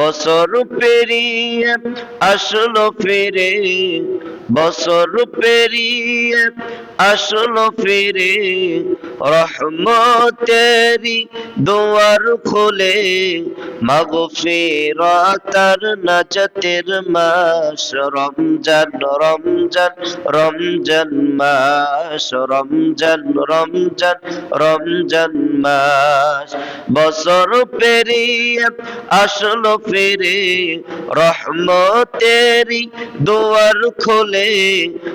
বছর পেরিয়ে আসলো ফিরে বছর পেরিয়ে আসলো ফিরে। রহমতেরি দুয়ার খুলে মাগো ফেরাতার নাজাতের মাস, রমজান রমজান রমজান মাস, রমজান রমজান রমজান মাস। বছর পেরিয়ে আসলো ফিরে রহমতেরি দুয়ার খোলে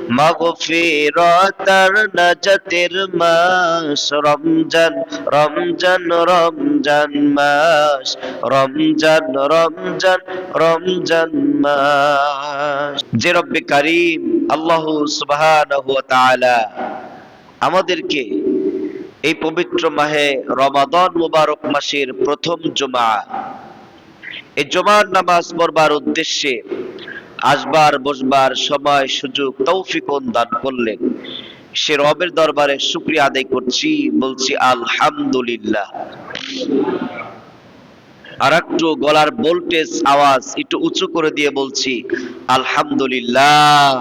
মাগো ফেরতার নাজাতের মাস রমজান রমজান রমজান মাস, রমজান রমজান রমজান মাস। যে রব্বে কারিম আল্লাহ তাআলা আমাদেরকে এই পবিত্র মাহে রমাদান মুবারক মাসের প্রথম জুমা, এই জুমার নামাজ পড়বার উদ্দেশ্যে আসবার, বসবার সময় সুযোগ, তৌফিক দান করলেন। সে রবের দরবারে শুক্রিয়া আদায় করছি, বলছি আলহামদুলিল্লাহ। আর একটু গলার ভোল্টেজ আওয়াজ একটু উঁচু করে দিয়ে বলছি, আলহামদুলিল্লাহ।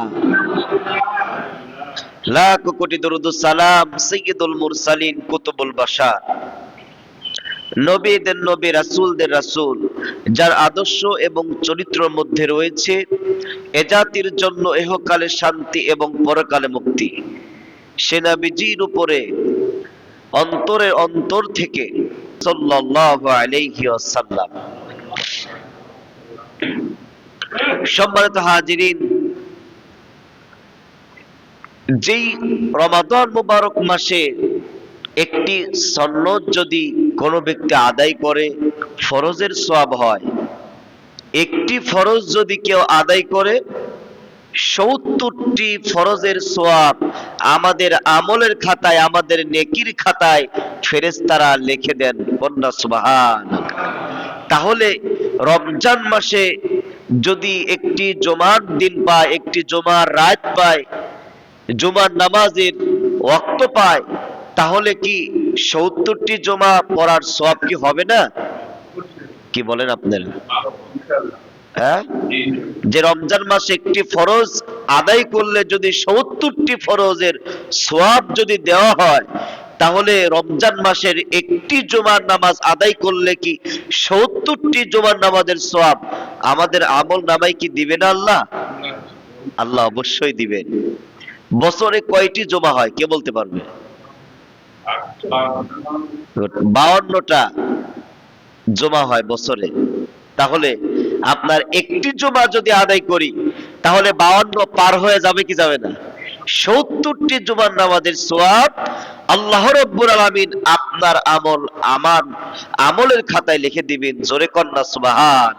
লাখ কোটি দরুদ সালাম সৈয়দুল মুরসালিন কুতুবুল বাশার। নবীদের নবী, রাসূলদের রাসূল, যার আদর্শ এবং চরিত্রের মধ্যে রয়েছে এ জাতির জন্য এহকালে শান্তি এবং পরকালে মুক্তি। সে নবীজির উপরে, অন্তরের অন্তর থেকে ওয়াসাল্লাম। সম্মানিত হাজিরিন, যেই রমাদান মুবারক মাসে একটি সন্ন্যত যদি কোনো ব্যক্তি আদায় করে, ফরজের সওয়াব হয়, একটি ফরজ যদি কেউ আদায় করে সত্তরটি ফরজের সোয়াব আমাদের আমলের খাতায়, আমাদের নেকির খাতায় ফেরেশতারা লিখে দেন। কন্যা সুবহান তাহলে রমজান মাসে যদি একটি জমার দিন পায়, একটি জমার রাত পায়, জুমার নামাজের ওয়াক্ত পায়, তাহলে কি সত্তরটি জমা পড়ার সব কি হবে না? কি বলেন আপনারা? হ্যাঁ? যে রমজান মাসে একটি ফরজ আদায় করলে যদি সত্তরটি ফরজের সোয়াব যদি দেওয়া হয়, তাহলে রমজান মাসের একটি জুমার নামাজ আদায় করলে কি সত্তরটি জুমার নামাজের সোয়াব আমাদের আমল নামাই কি দিবেন আল্লাহ? আল্লাহ অবশ্যই দিবেন বছরে কয়টি জমা হয়, কে বলতে পারবে? বাউন্নটা জমা হয় বছরে। তাহলে আপনার একটি জুমা যদি আদায় করি, তাহলে বাউন্ন পার হয়ে যাবে কি যাবে না? সত্তরটি জুমার নামাজের সোয়াব আল্লাহ রব্বুর আলমিন আপনার আমল আমার আমলের খাতায় লিখে দিবেন, জোরে কন্যা সুবাহান